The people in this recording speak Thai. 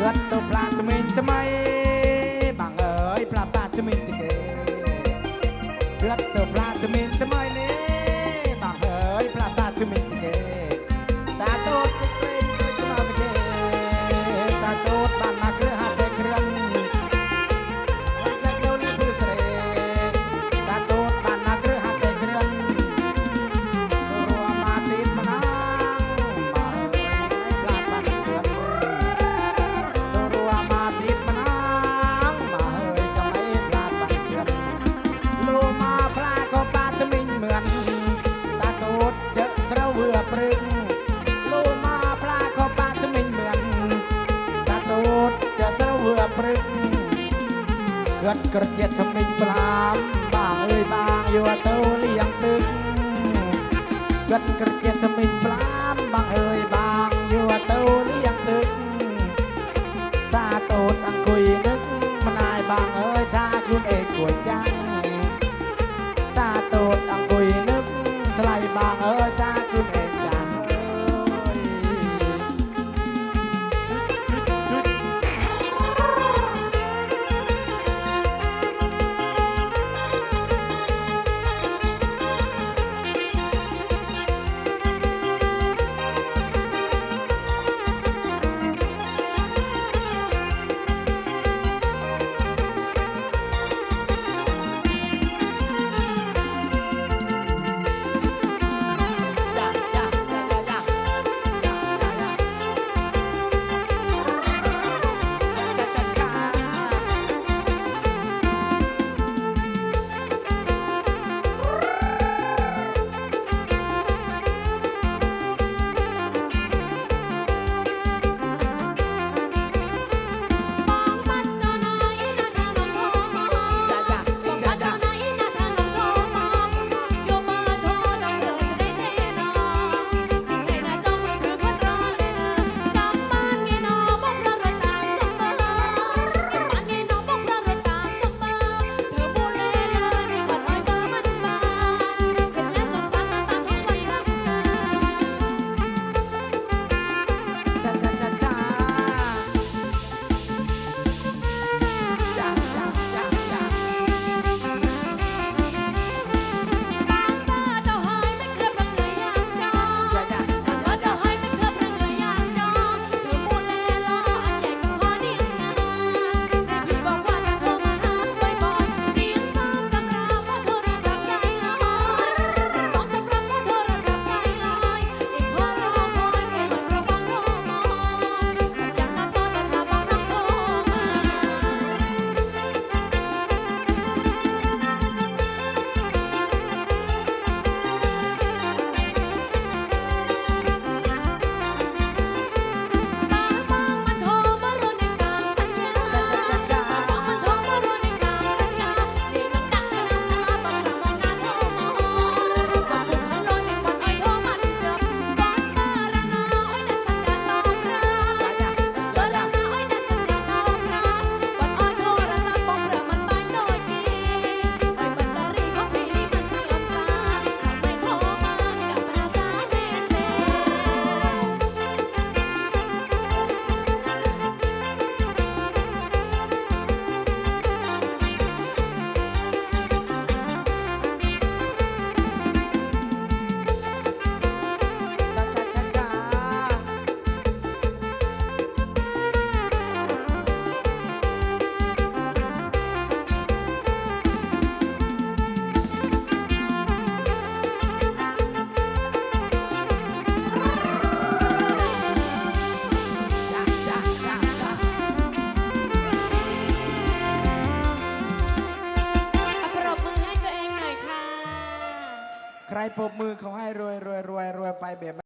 เกิดตัวพลาดก็ไม่ทำไม กระเจียดทำนิ่งปลาบบางเอ้ยบางอยู่เต้าเลี้ยงตึงกันกระเจียดทำนิ่ มือเขาให้รวยรวยรวยรวยไปแบบ